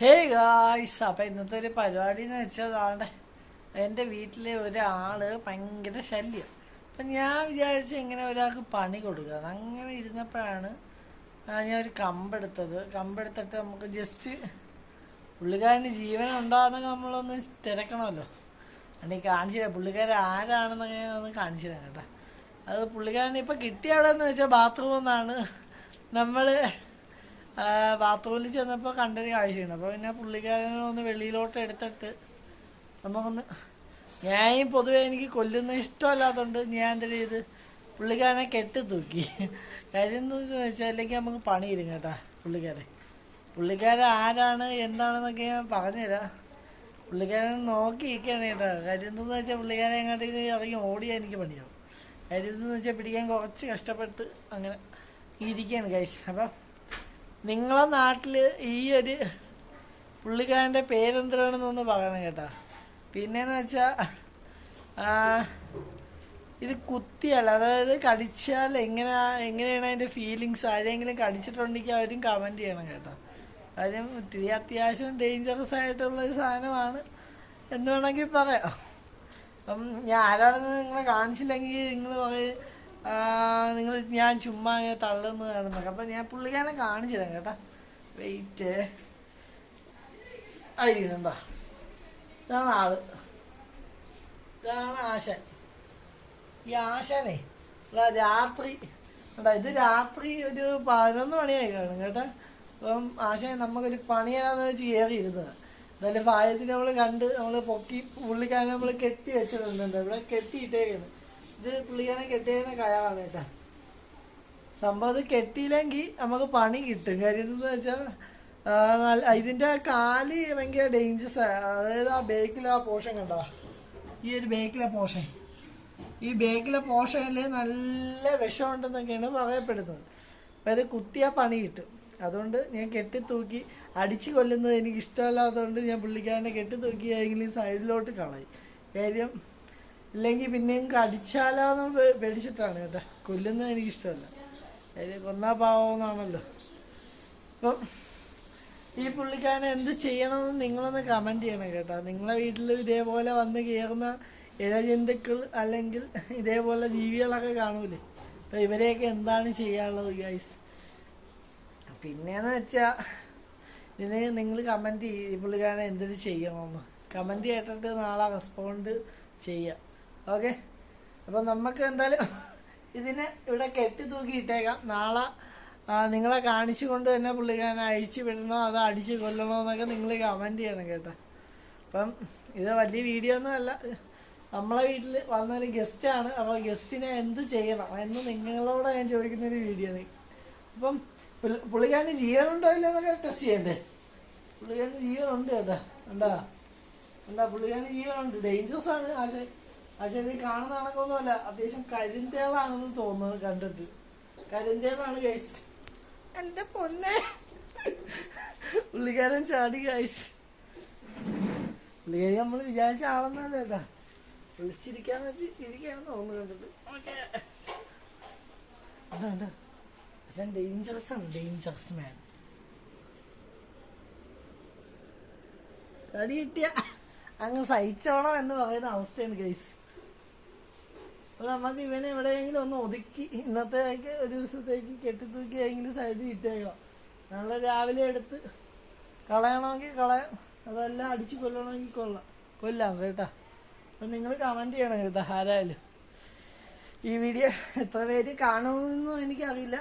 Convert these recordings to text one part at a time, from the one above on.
Hey guys അപ്പം ഇന്നത്തെ ഒരു പരിപാടി എന്ന് എന്റെ വീട്ടിലെ ഒരാൾ ഭയങ്കര ശല്യം. അപ്പം ഞാൻ വിചാരിച്ച് ഇങ്ങനെ ഒരാൾക്ക് പണി കൊടുക്കുക അങ്ങനെ ഇരുന്നപ്പോഴാണ് ഞാൻ ഒരു കമ്പെടുത്തത്. കമ്പെടുത്തിട്ട് നമുക്ക് ജസ്റ്റ് പുള്ളിക്കാരന് ജീവൻ ഉണ്ടാകുന്നൊക്കെ നമ്മളൊന്ന് തിരക്കണമല്ലോ. എനിക്ക് കാണിച്ചില്ല പുള്ളിക്കാരൻ ആരാണെന്നൊക്കെ ഒന്ന് കാണിച്ചില്ല കേട്ടോ. അത് പുള്ളിക്കാരൻ ഇപ്പം കിട്ടിയ അവിടെ എന്ന് വെച്ചാൽ ബാത്റൂമിൽ നിന്നാണ് നമ്മൾ ബാത്റൂമിൽ ചെന്നപ്പോൾ കണ്ടൊരു കാഴ്ചയുണ്ട് അപ്പോൾ പിന്നെ പുള്ളിക്കാരനെ ഒന്ന് വെളിയിലോട്ട് എടുത്തിട്ട് നമുക്കൊന്ന് ഞാൻ പൊതുവേ എനിക്ക് കൊല്ലുന്ന ഇഷ്ടമല്ലാത്തതുകൊണ്ട് ഞാൻ എന്താ ചെയ്ത് പുള്ളിക്കാരനെ കെട്ടി തൂക്കി. കാര്യം എന്താണെന്ന് വെച്ചാൽ അല്ലെങ്കിൽ നമുക്ക് പണിയിരും കേട്ടാ പുള്ളിക്കാരെ. പുള്ളിക്കാരൻ ആരാണ് എന്താണെന്നൊക്കെ ഞാൻ പറഞ്ഞുതരാം. പുള്ളിക്കാരൻ നോക്കി ഇരിക്കുകയാണ് കേട്ടോ. കാര്യം എന്തെന്ന് വെച്ചാൽ പുള്ളിക്കാരൻ എങ്ങോട്ടേക്ക് ഇറങ്ങി ഓടിയാൽ എനിക്ക് പണിയാവും. കാര്യം എന്തെന്ന് വെച്ചാൽ പിടിക്കാൻ കുറച്ച് കഷ്ടപ്പെട്ട് അങ്ങനെ ഇരിക്കുകയാണ് ഗൈസ് അപ്പം നിങ്ങളെ നാട്ടിൽ ഈ ഒരു പുള്ളിക്കാരന്റെ പേരെന്തരാണെന്നൊന്ന് പറയണം കേട്ടാ. പിന്നെന്ന് വെച്ചാൽ ഇത് കുത്തിയല്ല അതായത് കടിച്ചാൽ എങ്ങനെ എങ്ങനെയാണ് അതിന്റെ ഫീലിങ്സ് ആരെങ്കിലും കടിച്ചിട്ടുണ്ടെങ്കിൽ അവരും കമന്റ് ചെയ്യണം കേട്ടോ. കാര്യം ഇത്തിരി അത്യാവശ്യം ഡേഞ്ചറസ് ആയിട്ടുള്ള ഒരു സാധനമാണ്. എന്ന് വേണമെങ്കിൽ പറയാം. അപ്പം ഞാൻ ആരാണെന്ന് നിങ്ങളെ കാണിച്ചില്ലെങ്കിൽ നിങ്ങൾ പറയും നിങ്ങൾ ഞാൻ ചുമ്മാ ഇങ്ങനെ തള്ളുന്നു കാണുന്നൊക്കെ അപ്പം ഞാൻ പുള്ളിക്കാരനെ കാണിച്ചു തരാം കേട്ടോ. വെയിറ്റ് എന്താ ഇതാണ് ആൾ. ഇതാണ് ആശാൻ. ഈ ആശാനേ രാത്രി കേട്ടോ ഇത് രാത്രി ഒരു പതിനൊന്ന് മണിയായി കാണും കേട്ടോ. അപ്പം ആശാൻ നമുക്കൊരു പണിയാണെന്ന് വെച്ച് കയറിയിരുന്നത് എന്തായാലും ഭാഗ്യത്തിന് നമ്മൾ കണ്ട് നമ്മൾ പൊക്കി പുള്ളിക്കാരനെ നമ്മൾ കെട്ടി വെച്ചിട്ടുണ്ട് ഇവിടെ കെട്ടിയിട്ടേക്കാണ് ഇത് പുള്ളിയാനെ കെട്ടിയതിനെ കയറാണ് കേട്ടാ. സംഭവം അത് കെട്ടിയില്ലെങ്കിൽ നമുക്ക് പണി കിട്ടും. കാര്യം എന്താണെന്ന് വെച്ചാൽ ഇതിന്റെ കാൽ ഭയങ്കര ഡേഞ്ചറസ് അതായത് ആ ബേക്കിലെ ആ പോഷൻ കണ്ടോ? ഈ ഒരു ബേക്കിലെ പോഷൻ ഈ ബേക്കിലെ പോഷനിൽ നല്ല വിഷം ഉണ്ടെന്നൊക്കെയാണ് പറയപ്പെടുന്നത്. അപ്പം ഇത് കുത്തിയാൽ പണി കിട്ടും. അതുകൊണ്ട് ഞാൻ കെട്ടി തൂക്കി അടിച്ച് കൊല്ലുന്നത് എനിക്ക് ഇഷ്ടമല്ലാത്തതുകൊണ്ട് ഞാൻ പുള്ളിക്കാരനെ കെട്ടി തൂക്കി ഏതെങ്കിലും സൈഡിലോട്ട് കളയും. കാര്യം ഇല്ലെങ്കിൽ പിന്നെയും കടിച്ചാലോന്ന് പേടിച്ചിട്ടാണ് കേട്ടോ. കൊല്ലുന്നത് എനിക്കിഷ്ടമല്ല. കാര്യം കൊന്നാ പാവമെന്നാണല്ലോ അപ്പം ഈ പുള്ളിക്കാരൻ എന്ത് ചെയ്യണമെന്ന് നിങ്ങളൊന്ന് കമന്റ് ചെയ്യണം കേട്ടോ. നിങ്ങളെ വീട്ടിൽ ഇതേപോലെ വന്ന് കയറുന്ന ഇഴജന്തുക്കൾ അല്ലെങ്കിൽ ഇതേപോലെ ജീവികളൊക്കെ കാണൂലേ? അപ്പോൾ ഇവരെയൊക്കെ എന്താണ് ചെയ്യാനുള്ളത് ഗൈസ് പിന്നെയെന്ന് വെച്ചാൽ ഇതിന് നിങ്ങൾ കമന്റ് ചെയ്യും ഈ പുള്ളിക്കാരനെ എന്തിനു ചെയ്യണമെന്ന്. കമന്റ് കേട്ടിട്ട് നാളെ റെസ്പോണ്ട് ചെയ്യാം. ഓക്കെ. അപ്പം നമുക്ക് എന്തായാലും ഇതിനെ ഇവിടെ കെട്ടി തൂക്കി ഇട്ടേക്കാം. നാളെ നിങ്ങളെ കാണിച്ചു കൊണ്ട് തന്നെ പുള്ളിക്കാരനെ അഴിച്ചു വിടണോ അതോ അടിച്ച് കൊല്ലണോ എന്നൊക്കെ നിങ്ങൾ കമന്റ് ചെയ്യണം കേട്ടോ. അപ്പം ഇത് വലിയ വീഡിയോ ഒന്നും അല്ല. നമ്മളെ വീട്ടിൽ വന്നൊരു ഗസ്റ്റാണ് അപ്പോൾ ഗസ്റ്റിനെ എന്ത് ചെയ്യണം എന്ന് നിങ്ങളോട് ഞാൻ ചോദിക്കുന്നൊരു വീഡിയോ ആണ്. അപ്പം പുള്ളി- പുള്ളിക്കാരന് ജീവനുണ്ടോ ഇല്ല എന്നൊക്കെ ടെസ്റ്റ് ചെയ്യണ്ടേ? പുള്ളിക്കാരന് ജീവനുണ്ട് കേട്ടോ. ഉണ്ടോ എന്താ പുള്ളിക്കാരന് ജീവനുണ്ട്. ഡേഞ്ചറസ് ആണ് ആശ ആശ ഇത് കാണുന്ന കണക്കൊന്നുമല്ല. അത്യാവശ്യം കരിന്തേളാണെന്ന് തോന്നുന്നത് കണ്ടിട്ട്. കരിന്തേളാണ് ഗൈസ് എന്റെ പൊന്നെ. പുള്ളിക്കാരൻ ചാടി ഗൈസ് പുള്ളിക്കാരി നമ്മൾ വിചാരിച്ച ആളൊന്നല്ല കേട്ടാ. വിളിച്ചിരിക്കാന്ന് വെച്ച് ഇരിക്കുകയാണെന്ന് തോന്നുന്നു കണ്ടിട്ട്. പക്ഷെ ഡേഞ്ചറസ് ആണ് ഡേഞ്ചറസ് മാൻ കടി കിട്ടിയ അങ്ങ് സഹിച്ചോണം എന്ന് പറയുന്ന അവസ്ഥയാണ് ഗൈസ് നമുക്ക് ഇവനെ എവിടെയെങ്കിലും ഒന്ന് ഒതുക്കി ഇന്നത്തേക്ക് ഒരു ദിവസത്തേക്ക് കെട്ടിത്തൂക്കി ഏതെങ്കിലും സൈഡിൽ ഇട്ടേക്കാം നാളെ രാവിലെ എടുത്ത് കളയണമെങ്കിൽ കളയാം. അതെല്ലാം അടിച്ച് കൊല്ലണമെങ്കിൽ കൊള്ളാം. കൊല്ലാം കേട്ടാ. അപ്പം നിങ്ങൾ കമന്റ് ചെയ്യണം കേട്ടോ ആരായാലും. ഈ വീഡിയോ എത്ര പേര് കാണുമെന്നൊന്നും എനിക്കറിയില്ല.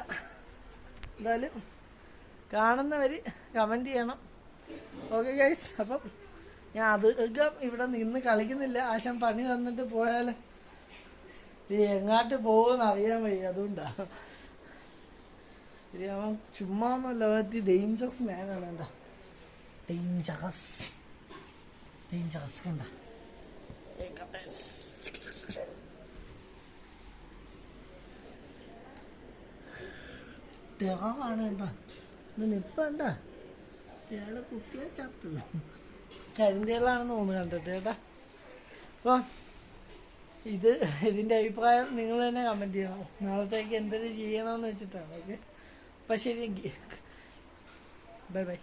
എന്തായാലും കാണുന്നവർ കമന്റ് ചെയ്യണം. ഓക്കെ ഗൈസ് അപ്പം ഞാൻ അധികം ഇവിടെ നിന്ന് കളിക്കുന്നില്ല. ആശം പണി തന്നിട്ട് പോയാൽ ഈ എങ്ങാട്ട് പോകുമെന്ന് അറിയാൻ വയ്യ അതുകൊണ്ടാ. ഇത് അവൻ ചുമ്മാ ഒന്നുമല്ല ഡേഞ്ചറസ് മാനാണ് എന്താ ഡേഞ്ചറസ് ഡേഞ്ചറസ് കണ്ട. ടെറാണ് കണ്ട. നിപ്പണ്ട ഇയാളെ കുത്തിയാ ചത്ത്. കരിന്തേളാണെന്ന് തോന്നുന്നു കണ്ടിട്ട് കേട്ടാ. അപ്പം ഇത് ഇതിന്റെ അഭിപ്രായം നിങ്ങൾ തന്നെ കമന്റ് ചെയ്യണം. നാളത്തേക്ക് എന്തെങ്കിലും ചെയ്യണമെന്ന് വെച്ചിട്ടാണ്. ഓക്കെ അപ്പം ശരി ബൈ ബൈ